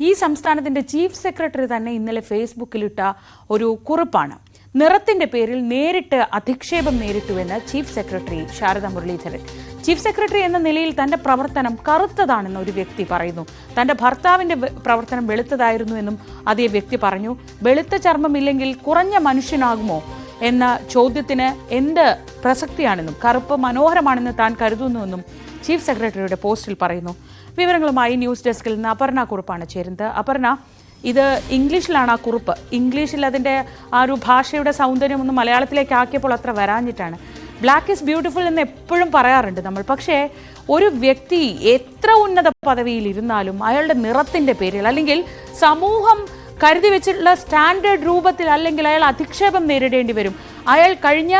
ഈ സംസ്ഥാനത്തിന്റെ chief secretary തന്നെ ഇന്നലെ ഫേസ്ബുക്കിലിട്ട ഒരു കുറിപ്പാണ്. നിറത്തിന്റെ പേരിൽ നേരിട്ട് അധിക്ഷേപം നേരിട്ടുവെന്ന് chief secretary Sharada Muraleedharan. Chief secretary എന്ന നിലയിൽ തന്റെ പ്രവർത്തനം കറുത്തതാണെന്ന് ഒരു വ്യക്തി പറയുന്നു. തന്റെ ഭർത്താവിന്റെ പ്രവർത്തനം വെളുത്തതായിരുന്നു എന്നും അതേ വ്യക്തി പറഞ്ഞു. വെളുത്ത ചർമ്മമില്ലെങ്കിൽ കുറഞ്ഞ മനുഷ്യനാകുമോ എന്ന ചോദ്യത്തിന് എന്ത് പ്രസക്തിയാണെന്നും കറുപ്പ് മനോഹരമാണെന്ന് താൻ കരുതുന്നുവെന്നും ചീഫ് സെക്രട്ടറിയുടെ പോസ്റ്റിൽ പറയുന്നു. വിവരങ്ങളുമായി ന്യൂസ് ഡെസ്കിൽ നിന്ന് അപർണ കുറുപ്പാണ് ചേരുന്നത്. അപർണ ഇത് ഇംഗ്ലീഷിലാണ് ആ കുറിപ്പ്. ഇംഗ്ലീഷിൽ അതിന്റെ ആ ഒരു ഭാഷയുടെ സൗന്ദര്യം ഒന്ന് മലയാളത്തിലേക്ക് ആക്കിയപ്പോൾ അത്ര വരാഞ്ഞിട്ടാണ്. ബ്ലാക്ക് ഈസ് ബ്യൂട്ടിഫുൾ എന്ന് എപ്പോഴും പറയാറുണ്ട് നമ്മൾ. പക്ഷേ ഒരു വ്യക്തി എത്ര ഉന്നത പദവിയിൽ ഇരുന്നാലും അയാളുടെ നിറത്തിന്റെ പേരിൽ അല്ലെങ്കിൽ സമൂഹം കരുതി വെച്ചിട്ടുള്ള സ്റ്റാൻഡേർഡ് രൂപത്തിൽ അല്ലെങ്കിൽ അയാൾ അധിക്ഷേപം നേരിടേണ്ടി വരും. അയാൾ കഴിഞ്ഞ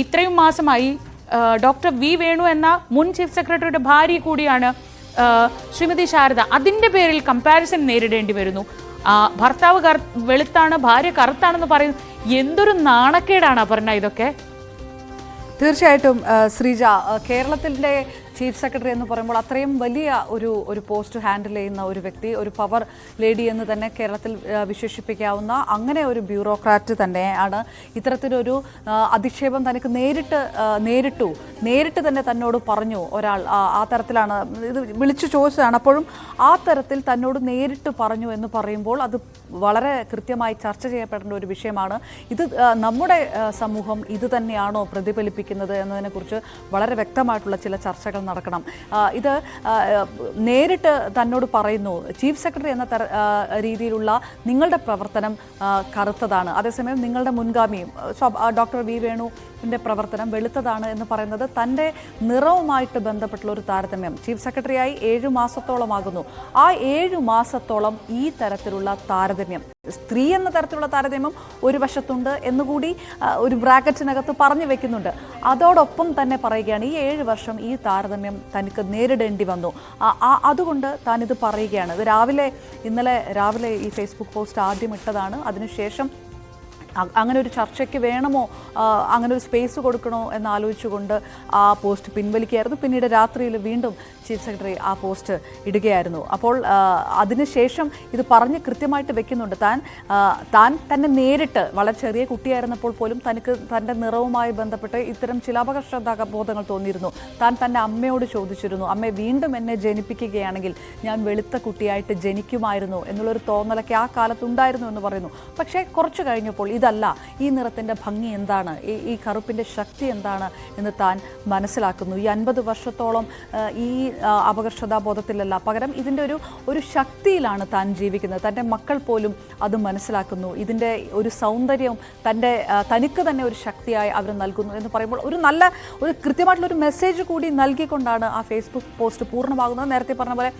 ഇത്രയും മാസമായി ഡോക്ടർ വി വേണു എന്ന മുൻ ചീഫ് സെക്രട്ടറിയുടെ ഭാര്യ കൂടിയാണ് ശ്രീമതി ശാരദ അതിന്റെ പേരിൽ കമ്പാരിസൺ നേരിടേണ്ടി വരുന്നു. ഭർത്താവ് കറു വെളുത്താണ് ഭാര്യ കറുത്താണെന്ന് പറയുന്നു. എന്തൊരു നാണക്കേടാണ് അപർണ ഇതൊക്കെ? തീർച്ചയായിട്ടും ശ്രീജ കേരളത്തിന്റെ ചീഫ് സെക്രട്ടറി എന്ന് പറയുമ്പോൾ അത്രയും വലിയ ഒരു ഒരു പോസ്റ്റ് ഹാൻഡിൽ ചെയ്യുന്ന ഒരു വ്യക്തി ഒരു പവർ ലേഡി എന്ന് തന്നെ കേരളത്തിൽ വിശേഷിപ്പിക്കാവുന്ന അങ്ങനെ ഒരു ബ്യൂറോക്രാറ്റ് തന്നെയാണ്. ഇത്തരത്തിലൊരു അധിക്ഷേപം തനിക്ക് നേരിട്ട് നേരിട്ടു. നേരിട്ട് തന്നെ തന്നോട് പറഞ്ഞു ഒരാൾ ആ തരത്തിലാണ്. ഇത് വിളിച്ചു ചോദിച്ചതാണ്. അപ്പോഴും ആ തരത്തിൽ തന്നോട് നേരിട്ട് പറഞ്ഞു എന്ന് പറയുമ്പോൾ അത് വളരെ കൃത്യമായി ചർച്ച ചെയ്യപ്പെടേണ്ട ഒരു വിഷയമാണ്. ഇത് നമ്മുടെ സമൂഹം ഇത് തന്നെയാണോ പ്രതിഫലിപ്പിക്കുന്നത് എന്നതിനെക്കുറിച്ച് വളരെ വ്യക്തമായിട്ടുള്ള ചില ചർച്ചകൾ നടക്കണം. ഇത് നേരിട്ട് തന്നോട് പറയുന്നു ചീഫ് സെക്രട്ടറി എന്ന രീതിയിലുള്ള നിങ്ങളുടെ പ്രവർത്തനം കറുത്തതാണ്. അതേസമയം നിങ്ങളുടെ മുൻഗാമിയും ഡോക്ടർ വി വേണുവിന്റെ പ്രവർത്തനം വെളുത്തതാണ് എന്ന് പറയുന്നത് തന്റെ നിറവുമായിട്ട് ബന്ധപ്പെട്ടുള്ള ഒരു താരതമ്യം. ചീഫ് സെക്രട്ടറിയായി ഏഴു മാസത്തോളമാകുന്നു. ആ ഏഴു മാസത്തോളം ഈ തരത്തിലുള്ള താരതമ്യം സ്ത്രീ എന്ന തരത്തിലുള്ള താരതമ്യം ഒരു വശത്തുണ്ട് എന്നുകൂടി ഒരു ബ്രാക്കറ്റിനകത്ത് പറഞ്ഞു വെക്കുന്നുണ്ട്. അതോടൊപ്പം തന്നെ പറയുകയാണ് ഈ ഏഴ് വർഷം ഈ താരതമ്യം തനിക്ക് നേരിടേണ്ടി വന്നു. അതുകൊണ്ട് താനിത് പറയുകയാണ്. രാവിലെ ഇന്നലെ രാവിലെ ഈ ഫേസ്ബുക്ക് പോസ്റ്റ് ആദ്യം ഇട്ടതാണ്. അതിനുശേഷം അങ്ങനെ ഒരു ചർച്ചയ്ക്ക് വേണമോ? അങ്ങനെ ഒരു സ്പേസ് കൊടുക്കണോ എന്ന് ആലോചിച്ചുകൊണ്ട് ആ പോസ്റ്റ് പിൻവലിക്കുകയായിരുന്നു. പിന്നീട് രാത്രിയിൽ വീണ്ടും ചീഫ് സെക്രട്ടറി ആ പോസ്റ്റ് ഇടുകയായിരുന്നു. അപ്പോൾ അതിനുശേഷം ഇത് പറഞ്ഞ് കൃത്യമായിട്ട് വെക്കുന്നുണ്ട്. താൻ താൻ തന്നെ നേരിട്ട് വളരെ ചെറിയ കുട്ടിയായിരുന്നപ്പോൾ പോലും തനിക്ക് തന്റെ നിറവുമായി ബന്ധപ്പെട്ട് ഇത്തരം ചില അപകർഷതാ ബോധങ്ങൾ തോന്നിയിരുന്നു. താൻ തന്റെ അമ്മയോട് ചോദിച്ചിരുന്നു അമ്മയെ വീണ്ടും എന്നെ ജനിപ്പിക്കുകയാണെങ്കിൽ ഞാൻ വെളുത്ത കുട്ടിയായിട്ട് ജനിക്കുമായിരുന്നു എന്നുള്ളൊരു തോന്നലൊക്കെ ആ കാലത്ത് ഉണ്ടായിരുന്നു എന്ന് പറയുന്നു. പക്ഷേ കുറച്ച് കഴിഞ്ഞപ്പോൾ ഇതല്ല. ഈ നിറത്തിന്റെ ഭംഗി എന്താണ്? ഈ കറുപ്പിന്റെ ശക്തി എന്താണ് എന്ന് താൻ മനസ്സിലാക്കുന്നു. ഈ അൻപത് വർഷത്തോളം ഈ അപകർഷതാബോധത്തിലല്ല അപകർഷതാ ബോധത്തിലല്ല. പകരം ഇതിന്റെ ഒരു ഒരു ശക്തിയിലാണ് താൻ ജീവിക്കുന്നത്. തന്റെ മക്കൾ പോലും അത് മനസ്സിലാക്കുന്നു. ഇതിന്റെ ഒരു സൗന്ദര്യവും തന്റെ തനിക്ക് തന്നെ ഒരു ശക്തിയായി അവർ നൽകുന്നു എന്ന് പറയുമ്പോൾ ഒരു നല്ല ഒരു കൃത്യമായിട്ടുള്ള ഒരു മെസ്സേജ് കൂടി നൽകിക്കൊണ്ടാണ് ആ ഫേസ്ബുക്ക് പോസ്റ്റ് പൂർണമാകുന്നത്. നേരത്തെ പറഞ്ഞ പോലെ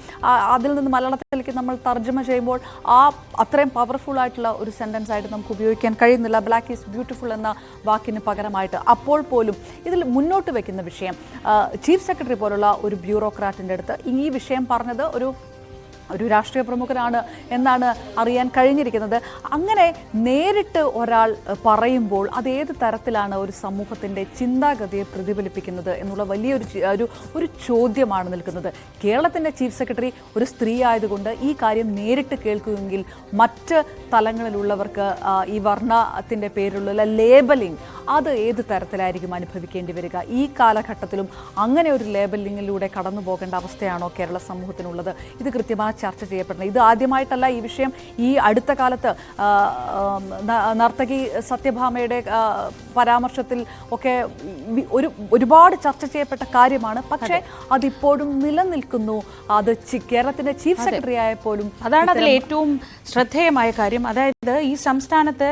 അതിൽ നിന്ന് മലയാളത്തിലേക്ക് നമ്മൾ തർജമ ചെയ്യുമ്പോൾ ആ അത്രയും പവർഫുൾ ആയിട്ടുള്ള ഒരു സെന്റൻസ് ആയിട്ട് നമുക്ക് ഉപയോഗിക്കാൻ കഴിയുന്നില്ല ബ്ലാക്ക് ഈസ് ബ്യൂട്ടിഫുൾ എന്ന വാക്കിന് പകരമായിട്ട് അപ്പോൾ പോലും ഇതിൽ മുന്നോട്ട് വെക്കുന്ന വിഷയം ചീഫ് സെക്രട്ടറി പോലുള്ള ഒരു ബ്യൂറോക്രാറ്റിന്റെ അടുത്ത് ഈ വിഷയം പറഞ്ഞത് ഒരു ഒരു രാഷ്ട്രീയ പ്രമുഖനാണ് എന്നാണ് അറിയാൻ കഴിഞ്ഞിരിക്കുന്നത്. അങ്ങനെ നേരിട്ട് ഒരാൾ പറയുമ്പോൾ അത് ഏത് തരത്തിലാണ് ഒരു സമൂഹത്തിന്റെ ചിന്താഗതിയെ പ്രതിഫലിപ്പിക്കുന്നത് എന്നുള്ള വലിയൊരു ഒരു ഒരു ചോദ്യമാണ് നിൽക്കുന്നത്. കേരളത്തിന്റെ ചീഫ് സെക്രട്ടറി ഒരു സ്ത്രീ ആയതുകൊണ്ട് ഈ കാര്യം നേരിട്ട് കേൾക്കുമെങ്കിൽ മറ്റ് തലങ്ങളിലുള്ളവർക്ക് ഈ വർണത്തിന്റെ പേരിലുള്ള ലേബലിംഗ് അത് ഏത് തരത്തിലായിരിക്കും അനുഭവിക്കേണ്ടി വരിക? ഈ കാലഘട്ടത്തിലും അങ്ങനെ ഒരു ലേബലിങ്ങിലൂടെ കടന്നു പോകേണ്ട അവസ്ഥയാണോ കേരള സമൂഹത്തിനുള്ളത്? ഇത് കൃത്യമായി ചർച്ച ചെയ്യപ്പെടുന്നത്. ഇത് ആദ്യമായിട്ടല്ല ഈ വിഷയം ഈ അടുത്ത കാലത്ത് നർത്തകി സത്യഭാമയുടെ പരാമർശത്തിൽ ഒക്കെ ഒരു ഒരുപാട് ചർച്ച ചെയ്യപ്പെട്ട കാര്യമാണ്. പക്ഷേ അതിപ്പോഴും നിലനിൽക്കുന്നു. അത് കേരളത്തിന്റെ കേരളത്തിന്റെ ചീഫ് സെക്രട്ടറി ആയപ്പോലും അതാണ് അതിൽ ഏറ്റവും ശ്രദ്ധേയമായ കാര്യം. അതായത് ഈ സംസ്ഥാനത്ത്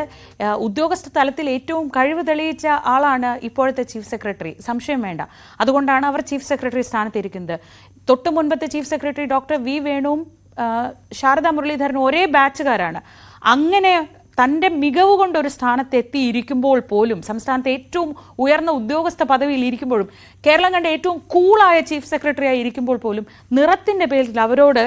ഉദ്യോഗസ്ഥ തലത്തിൽ ഏറ്റവും കഴിവ് തെളിയിച്ച ആളാണ് ഇപ്പോഴത്തെ ചീഫ് സെക്രട്ടറി. സംശയം വേണ്ട. അതുകൊണ്ടാണ് അവർ ചീഫ് സെക്രട്ടറി സ്ഥാനത്തിരിക്കുന്നത്. തൊട്ടു മുൻപത്തെ ചീഫ് സെക്രട്ടറി ഡോക്ടർ വി വേണുവും ശാരദ ശാരദാ മുരളീധരനും ഒരേ ബാച്ചുകാരാണ്. അങ്ങനെ തന്റെ മികവ് കൊണ്ട് ഒരു സ്ഥാനത്ത് എത്തിയിരിക്കുമ്പോൾ പോലും സംസ്ഥാനത്തെ ഏറ്റവും ഉയർന്ന ഉദ്യോഗസ്ഥ പദവിയിൽ ഇരിക്കുമ്പോഴും കേരളം കണ്ട ഏറ്റവും കൂളായ ചീഫ് സെക്രട്ടറിയായി ഇരിക്കുമ്പോൾ പോലും നിറത്തിന്റെ പേരിൽ അവരോട്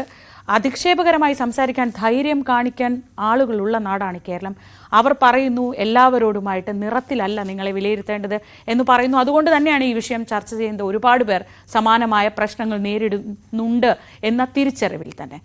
അധിക്ഷേപകരമായി സംസാരിക്കാൻ ധൈര്യം കാണിക്കാൻ ആളുകളുള്ള നാടാണ് കേരളം. അവർ പറയുന്നു എല്ലാവരോടുമായിട്ട് നിറത്തിലല്ല നിങ്ങളെ വിലയിരുത്തേണ്ടത് എന്ന് പറയുന്നു. അതുകൊണ്ട് തന്നെയാണ് ഈ വിഷയം ചർച്ച ചെയ്യുന്നത്. ഒരുപാട് പേർ സമാനമായ പ്രശ്നങ്ങൾ നേരിടുന്നുണ്ട് എന്ന തിരിച്ചറിവിൽ തന്നെ.